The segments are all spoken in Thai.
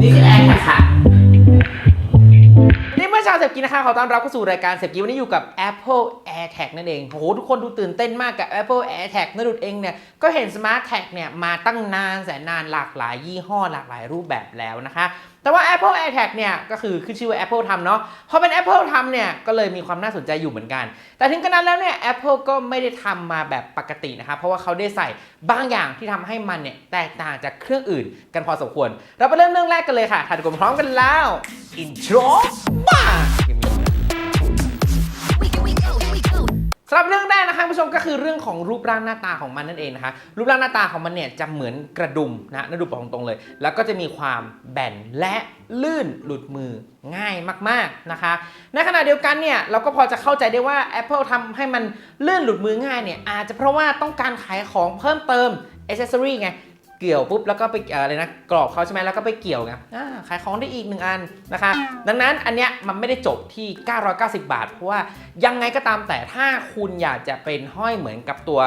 นี่คือแอร์ค่ะ กินนะคะขอต้อนรับเข้าสู่รายการเสพกินวันนี้อยู่กับ Apple AirTag นั่นเองโอ้โหทุกคนดูตื่นเต้นมากกับ Apple AirTag นดุดเองเนี่ยก็เห็น Smart Tag เนี่ยมาตั้งนานแสนนานหลากหลายยี่ห้อหลากหลายรูปแบบแล้วนะคะแต่ว่า Apple AirTag เนี่ยก็คือขึ้นชื่อว่า Apple ทำเนาะพอเป็น Apple ทำเนี่ยก็เลยมีความน่าสนใจอยู่เหมือนกัน แต่ถึงกระนั้นแล้วเนี่ย Apple ก็ไม่ได้ทำมาแบบปกตินะครับเพราะว่าเขาได้ใส่บางอย่างที่ทำให้มันเนี่ยแตกต่างจากเครื่องอื่นกันพอสมควร เราไปเริ่มเรื่องแรกกันเลยค่ะถ่ายกันพร้อมกันแล้ว Intro มา สำหรับเรื่องแรกนะคะคุณผู้ชมก็คือเรื่องของรูปร่างหน้าตาของมันนั่นเองนะคะรูปร่างหน้าตาของมันเนี่ยจะเหมือนกระดุมนะน่าดูบอกตรงๆเลย แล้วก็จะมีความแบนและลื่นหลุดมือง่ายมากๆนะคะ ในขณะเดียวกันเนี่ยเราก็พอจะเข้าใจได้ว่า Apple ทำให้มันลื่นหลุดมือง่ายเนี่ยอาจจะเพราะว่าต้องการขายของเพิ่มเติมอ c เซ s ซอรี่ไง เกี่ยวปุ๊บแล้วก็ไปอะไรนะกรอบเขาใช่ไหมแล้วก็ไปเกี่ยวไงขายของได้อีกหนึ่งอันนะคะ ดังนั้นอันเนี้ยมันไม่ได้จบที่ 990 บาท เพราะว่ายังไงก็ตามแต่ถ้าคุณอยากจะเป็นห้อยเหมือนกับตัว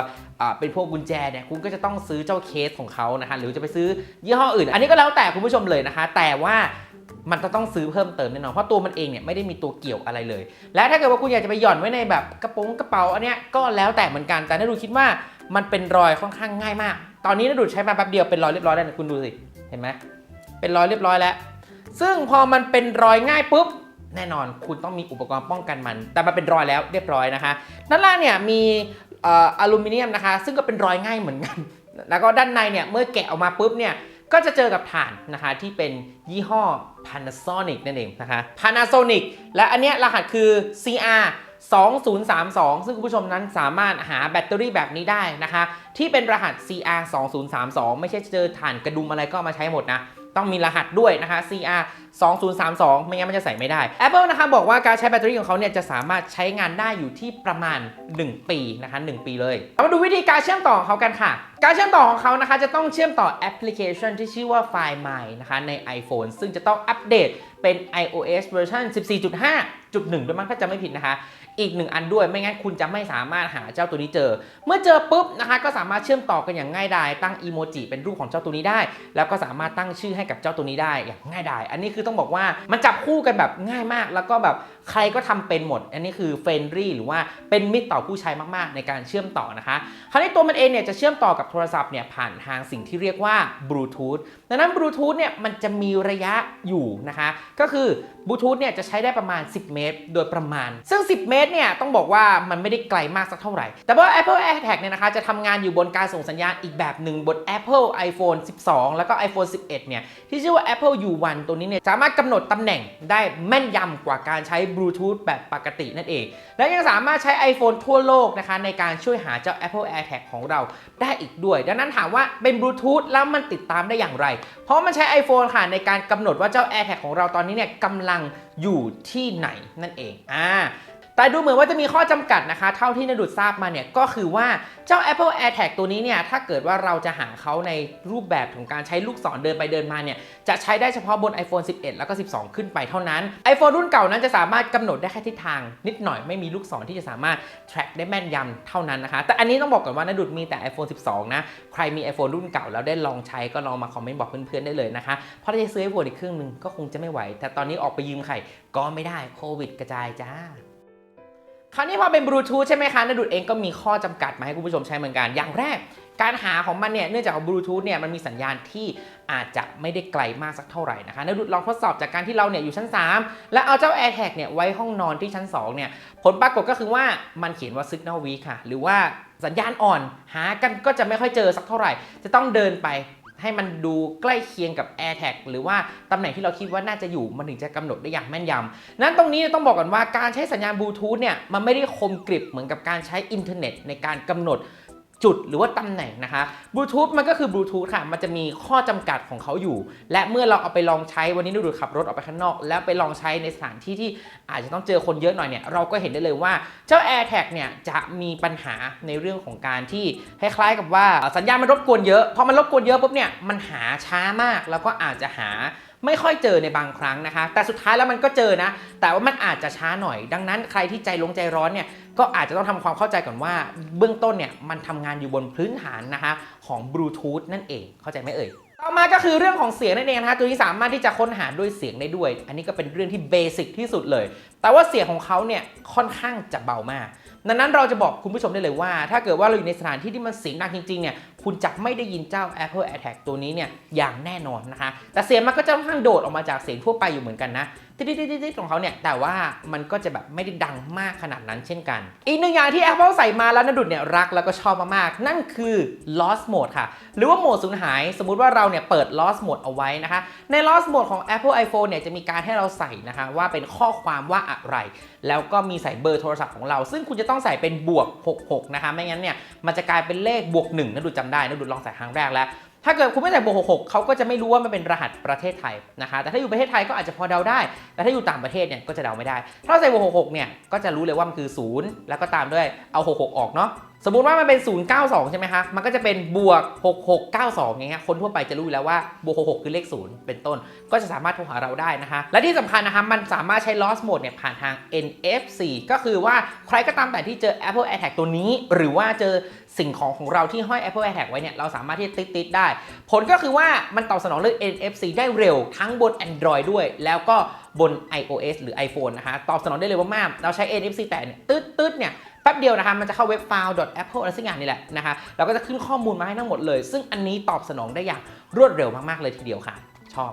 เป็นพวกกุญแจเนี่ยคุณก็จะต้องซื้อเจ้าเคสของเขานะคะหรือจะไปซื้อยี่ห้ออื่น อันนี้ก็แล้วแต่คุณผู้ชมเลยนะคะ แต่ว่ามันจะต้องซื้อเพิ่มเติมแน่นอนเพราะตัวมันเองเนี่ยไม่ได้มีตัวเกี่ยวอะไรเลย และถ้าเกิดว่าคุณอยากจะไปหย่อนไว้ในแบบกระโปรงกระเป๋าอันเนี้ยก็แล้วแต่เหมือนกันแต่นาดูคิดว่ามันเป็นรอยค่อนข้างง่ายมาก ตอนนี้นาดูใช้มาแป๊บเดียวเป็นรอยเรียบร้อยแล้วนะคุณดูสิ เห็นไหมเป็นรอยเรียบร้อยแล้ว ซึ่งพอมันเป็นรอยง่ายปุ๊บ แน่นอนคุณต้องมีอุปกรณ์ป้องกันมัน แต่มันเป็นรอยแล้วเรียบร้อยนะคะ ด้านล่างเนี่ยมีอ่ออลูมิเนียมนะคะ ซึ่งก็เป็นรอยง่ายเหมือนกัน แล้วก็ด้านในเนี่ยเมื่อแกะออกมาปุ๊บเนี่ยก็จะเจอกับฐานนะคะที่เป็นยี่ห้อ Panasonic นั่นเองนะคะ Panasonic และอันเนี้ยรหัสคือ CR 2032 ซึ่งคุณผู้ชมนั้นสามารถหาแบตเตอรี่แบบนี้ได้นะคะ ที่เป็นรหัส CR 2032ไม่ใช่เจอฐานกระดุมอะไรก็มาใช้หมดนะ ต้องมีรหัสด้วยนะคะ CR 2032 ไม่งั้นมันจะใส่ไม่ได้ Apple นะคะบอกว่าการใช้แบตเตอรี่ของเขาเนี่ยจะสามารถใช้งานได้อยู่ที่ประมาณ 1 ปีนะคะ1ปีเลยเรามาดูวิธีการเชื่อมต่อของเขากันค่ะ การเชื่อมต่อของเขานะคะจะต้องเชื่อมต่อแอปพลิเคชันที่ชื่อว่า Find My นะคะใน iPhone ซึ่งจะต้องอัปเดตเป็น iOS เวอร์ชัน14.5.1 ด้วยมั้งถ้าจะไม่ผิดนะคะ อีกหนึ่งอันด้วยไม่งั้นคุณจะไม่สามารถหาเจ้าตัวนี้เจอ เมื่อเจอปุ๊บนะคะก็สามารถเชื่อมต่อกันอย่างง่ายดายตั้งอีโมจิเป็นรูปของเจ้าตัวนี้ได้ แล้วก็สามารถตั้งชื่อให้กับเจ้าตัวนี้ได้อย่างง่ายดาย อันนี้คือต้องบอกว่ามันจับคู่กันแบบง่ายมาก แล้วก็แบบใครก็ทำเป็นหมด อันนี้คือเฟรนรี่หรือว่าเป็นมิตรต่อผู้ใช้มากๆ ในการเชื่อมต่อนะคะ คราวนี้ตัวมันเองเนี่ยจะเชื่อมต่อกับโทรศัพท์เนี่ยผ่านทางสิ่งที่เรียกว่าบลูทูธดังนั้นบลูทูธเนี่ยมันจะมีระยะอยู่นะคะ ก็คือบลูทูธเนี่ยจะใช้ได้ประมาณ 10 เมตร โดยประมาณ ซึ่ง 10 เมตรเนี่ยต้องบอกว่ามันไม่ได้ไกลมากสักเท่าไหร่ แต่ว่า Apple AirTag เนี่ยนะคะจะทำงานอยู่บนการส่งสัญญาณอีกแบบหนึ่งบน Apple iPhone 12 แล้วก็ iPhone 11 เนี่ยที่ชื่อว่า Apple U1 ตัวนี้เนี่ยสามารถกำหนดตำแหน่งได้แม่นยำกว่าการใช้บลูทูธแบบปกตินั่นเอง และยังสามารถใช้ iPhone ทั่วโลกนะคะในการช่วยหาเจ้า Apple AirTag ของเราได้อีกด้วย ดังนั้นถามว่าเป็นบลูทูธแล้วมันติดตามได้อย่างไร เพราะมันใช้ iPhone ค่ะในการกำหนดว่าเจ้า AirTag ของเราตอนนี้เนี่ยกำลังอยู่ที่ไหนนั่นเองอ่า แต่ดูเหมือนว่าจะมีข้อจำกัดนะคะ เท่าที่นดุดทราบมาเนี่ยก็คือว่าเจ้า Apple AirTag ตัวนี้เนี่ยถ้าเกิดว่าเราจะหาเขาในรูปแบบของการใช้ลูกศรเดินไปเดินมาเนี่ยจะใช้ได้เฉพาะบน iPhone 11 แล้วก็ 12 ขึ้นไปเท่านั้น iPhone รุ่นเก่านั้นจะสามารถกำหนดได้แค่ทิศทาง นิดหน่อยไม่มีลูกศรที่จะสามารถ track ได้แม่นยำเท่านั้นนะคะ แต่อันนี้ต้องบอกก่อนว่านดุดมีแต่ iPhone 12 นะ ใครมี iPhone รุ่นเก่าแล้วได้ลองใช้ก็ลองมาคอมเมนต์บอกเพื่อนๆได้เลยนะคะเพราะถ้าจะซื้อ iPhone อีกเครื่องหนึ่งก็คงจะไม่ไหว แต่ตอนนี้ออกไปยืมใครก็ไม่ได้โควิดกระจายจ้า คราวนี้พอเป็นบลูทูธใช่ไหมคะนาดุดเองก็มีข้อจำกัดมาให้คุณผู้ชมใช้เหมือนกัน อย่างแรก การหาของมันเนี่ยเนื่องจากบลูทูธเนี่ยมันมีสัญญาณที่อาจจะไม่ได้ไกลมากสักเท่าไหร่นะคะนาดุดลองทดสอบจากการที่เราเนี่ยอยู่ชั้น 3 แล้วเอาเจ้า AirTag เนี่ยไว้ห้องนอนที่ชั้น2เนี่ยผลปรากฏก็คือว่ามันเขียนว่า Signal Weak ค่ะ หรือว่าสัญญาณอ่อนหากันก็จะไม่ค่อยเจอสักเท่าไหร่ จะต้องเดินไป ให้มันดูใกล้เคียงกับ AirTag หรือว่าตำแหน่งที่เราคิดว่าน่าจะอยู่มันถึงจะกำหนดได้อย่างแม่นยำนั้นตรงนี้ต้องบอกก่อนว่าการใช้สัญญาณบลูทูธเนี่ยมันไม่ได้คมกริบเหมือนกับการใช้อินเทอร์เน็ตในการกำหนด จุดหรือว่าตำแหน่งนะคะบลูทูธมันก็คือบลูทูธค่ะ มันจะมีข้อจำกัดของเขาอยู่ และเมื่อเราเอาไปลองใช้วันนี้ดูดูขับรถออกไปข้างนอก แล้วไปลองใช้ในสถานที่ที่อาจจะต้องเจอคนเยอะหน่อยเนี่ยเราก็เห็นได้เลยว่าเจ้า AirTag เนี่ยจะมีปัญหาในเรื่องของการที่คล้ายๆกับว่าสัญญาณมันรบกวนเยอะพอมันรบกวนเยอะปุ๊บเนี่ยมันหาช้ามากแล้วก็อาจจะหา ไม่ค่อยเจอในบางครั้งนะคะ แต่สุดท้ายแล้วมันก็เจอนะ แต่ว่ามันอาจจะช้าหน่อย ดังนั้นใครที่ใจลงใจร้อนเนี่ยก็อาจจะต้องทำความเข้าใจก่อนว่า เบื้องต้นเนี่ยมันทำงานอยู่บนพื้นฐานนะคะของบลูทูธนั่นเองเข้าใจไหมเอ่ยต่อมาก็คือเรื่องของเสียงนั่นเองนะคะตัวนี้สามารถที่จะค้นหาด้วยเสียงได้ด้วย อันนี้ก็เป็นเรื่องที่เบสิกที่สุดเลย แต่ว่าเสียงของเขาเนี่ยค่อนข้างจะเบามากดังนั้นเราจะบอกคุณผู้ชมได้เลยว่า ถ้าเกิดว่าเราอยู่ในสถานที่ที่มันเสียงดังจริงๆเนี่ย คุณจะไม่ได้ยินเจ้า Apple AirTag ตัวนี้เนี่ยอย่างแน่นอนนะคะ แต่เสียงมันก็จะค่อนข้างโดดออกมาจากเสียงทั่วไปอยู่เหมือนกันนะติ๊ดๆๆของเขาเนี่ยแต่ว่ามันก็จะแบบไม่ได้ดังมากขนาดนั้นเช่นกัน อีกหนึ่งอย่างที่ Apple ใส่มาแล้วนดุดเนี่ยรักแล้วก็ชอบมากๆ นั่นคือ lost mode ค่ะ หรือว่าโหมดสูญหาย สมมุติว่าเราเนี่ยเปิด lost mode เอาไว้นะคะ ใน lost mode ของ Apple iPhone เนี่ยจะมีการให้เราใส่นะคะว่าเป็นข้อความว่าอะไร แล้วก็มีใส่เบอร์โทรศัพท์ของเรา ซึ่งคุณจะต้องใส่เป็นบวก 66 นะคะ ไม่งั้นเนี่ยมันจะกลายเป็นเลขบวก1นดุดจำได้นดุดลองใส่ครั้งแรกแล้ว ถ้าเกิดคุณไม่ใส่บวก66เขาก็จะไม่รู้ว่ามันเป็นรหัสประเทศไทยนะคะ แต่ถ้าอยู่ประเทศไทยก็อาจจะพอเดาได้ แต่ถ้าอยู่ต่างประเทศเนี่ยก็จะเดาไม่ได้ ถ้าเราใส่บวก66เนี่ยก็จะรู้เลยว่ามันคือ 0 แล้วก็ตามด้วยเอา 66 ออกเนาะ สมมุติว่ามันเป็น 092 ใช่ไหมคะ มันก็จะเป็นบวก 6692 อย่างเงี้ย คนทั่วไปจะรู้อยู่แล้วว่าบวก 66 คือเลข 0 เป็นต้น ก็จะสามารถโทรหาเราได้นะคะ และที่สำคัญนะคะ มันสามารถใช้ lost mode เนี่ยผ่านทาง NFC ก็คือว่าใครก็ตามแต่ที่เจอ Apple AirTag ตัวนี้ หรือว่าเจอสิ่งของของเราที่ห้อย Apple AirTag ไว้เนี่ย เราสามารถที่จะติดได้ ผลก็คือว่ามันตอบสนองเรื่อง NFC ได้เร็วทั้งบน Android ด้วย แล้วก็บน iOS หรือ iPhone นะคะ ตอบสนองได้เร็วมากๆเราใช้ NFC แต่เนี่ยตืดๆเนี่ย แป๊บเดียวนะคะมันจะเข้าเว็บ file.apple อะไรสักอย่างนี่แหละนะคะเราก็จะขึ้นข้อมูลมาให้ทั้งหมดเลย ซึ่งอันนี้ตอบสนองได้อย่างรวดเร็วมากๆเลยทีเดียวค่ะ ชอบ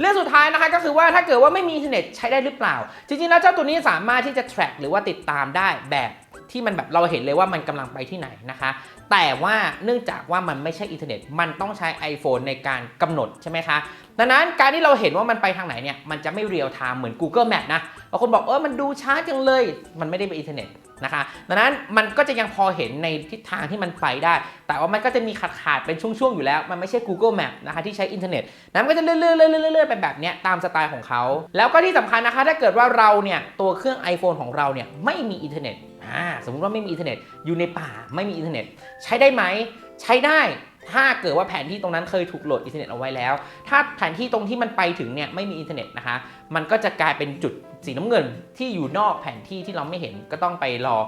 เรื่องสุดท้ายนะคะก็คือว่าถ้าเกิดว่าไม่มีอินเทอร์เน็ตใช้ได้หรือเปล่า จริงๆแล้วเจ้าตัวนี้สามารถที่จะ track หรือว่าติดตามได้แบบ ที่มันแบบเราเห็นเลยว่ามันกำลังไปที่ไหนนะคะ แต่ว่าเนื่องจากว่ามันไม่ใช่อินเทอร์เน็ต มันต้องใช้ iPhone ในการกำหนดใช่ไหมคะดังนั้นการที่เราเห็นว่ามันไปทางไหนเนี่ยมันจะไม่เรียลไทม์เหมือน Google Map นะบางคนบอกเออมันดูช้าจังเลย มันไม่ได้เป็นอินเทอร์เน็ตนะคะดังนั้นมันก็จะยังพอเห็นในทิศทางที่มันไปได้ แต่ว่ามันก็จะมีขาดขาดๆเป็นช่วงๆอยู่แล้ว มันไม่ใช่ Google Map นะคะที่ใช้อินเทอร์เน็ตนะมันก็จะเลื่อนๆเลื่อนๆเลื่อนๆไปแบบเนี้ยตามสไตล์ของเขา แล้วก็ที่สำคัญนะคะถ้าเกิดว่าเราเนี่ยตัวเครื่อง iPhone ของเราเนี่ยไม่มีอินเทอร์เน็ต อ่าสมมุติว่าไม่มีอินเทอร์เน็ตอยู่ในป่าไม่มีอินเทอร์เน็ต ใช้ได้ไหม ใช้ได้ถ้าเกิดว่าแผนที่ตรงนั้นเคยถูกโหลดอินเทอร์เน็ตเอาไว้แล้ว ถ้าแผนที่ตรงที่มันไปถึงเนี่ยไม่มีอินเทอร์เน็ตนะคะ มันก็จะกลายเป็นจุด สีน้ำเงินที่อยู่นอกแผนที่ที่เราไม่เห็นก็ต้องไปรอ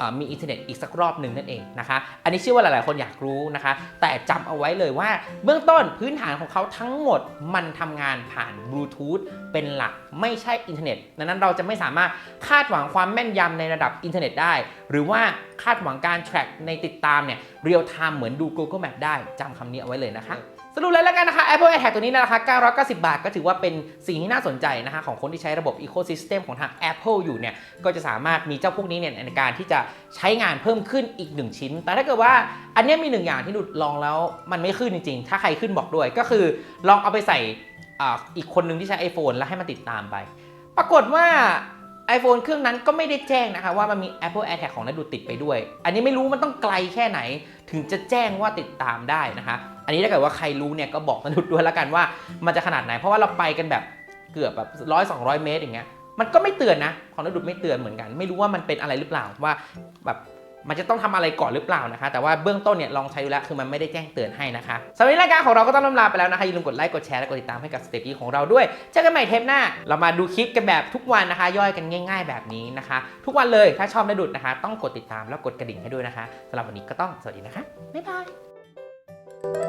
ออมีอินเทอร์เน็ตอีกสักรอบหนึ่งนั่นเองนะคะ อันนี้เชื่อว่าหลาย ๆ คนอยากรู้นะคะ แต่จำเอาไว้เลยว่า เบื้องต้นพื้นฐานของเขาทั้งหมดมันทำงานผ่านบลูทูธเป็นหลักไม่ใช่อินเทอร์เน็ตดังนั้นเราจะไม่สามารถคาดหวังความแม่นยำในระดับอินเทอร์เน็ตได้ หรือว่าคาดหวังการ track ในติดตามเนี่ยเรียลไทม์เหมือนดู Google Map ได้จำคำนี้เอาไว้เลยนะคะ สรุปเลยแล้วกันนะคะ Apple AirTag ตัวนี้นะคา990 บาท ก็ถือว่าเป็นสิ่งที่น่าสนใจนะคะของคนที่ใช้ระบบ Ecosystem ของทาง Apple อยู่เนี่ย ก็จะสามารถมีเจ้าพวกนี้เนี่ยในการที่จะใช้งานเพิ่มขึ้นอีก 1 ชิ้น แต่ถ้าเกิดว่าอันนี้มีหนึ่งอย่างที่ดูลองแล้วมันไม่ขึ้นจริงๆ ถ้าใครขึ้นบอกด้วย ก็คือลองเอาไปใส่อ,อีกคนหนึ่งที่ใช้ iPhone แล้วให้มันติดตามไป ปรากฏว่า iPhone เครื่องนั้นก็ไม่ได้แจ้งนะคะว่ามันมี Apple AirTag ของนัดดูติดไปด้วย อันนี้ไม่รู้มันต้องไกลแค่ไหน ถึงจะแจ้งว่าติดตามได้นะคะ อันนี้ถ้าเกิดว่าใครรู้เนี่ยก็บอกนัดดูด้วยแล้วกันว่ามันจะขนาดไหน เพราะว่าเราไปกันแบบเกือบแบบร้อยสองร้อยเมตรอย่างเงี้ยมันก็ไม่เตือนนะของนัดดูไม่เตือนเหมือนกัน ไม่รู้ว่ามันเป็นอะไรหรือเปล่าว่าแบบมันจะต้องทำอะไรก่อนหรือเปล่านะคะ แต่ว่าเบื้องต้นเนี่ยลองใช้ดูแล้วคือมันไม่ได้แจ้งเตือนให้นะคะสำหรับวันนี้รายการของเราก็ต้องลำลาไปแล้วนะคะอย่าลืมกดไลค์กดแชร์และกดติดตามให้กับสเตปี้ของเราด้วยเจอกันใหม่เทปหน้า เรามาดูคลิปกันแบบทุกวันนะคะ ย่อยกันง่าย ๆ แบบนี้นะคะ ทุกวันเลยถ้าชอบนดุดนะคะ ต้องกดติดตามแล้วกดกระดิ่งให้ด้วยนะคะสำหรับวันนี้ก็ต้องสวัสดีนะคะบ๊ายบาย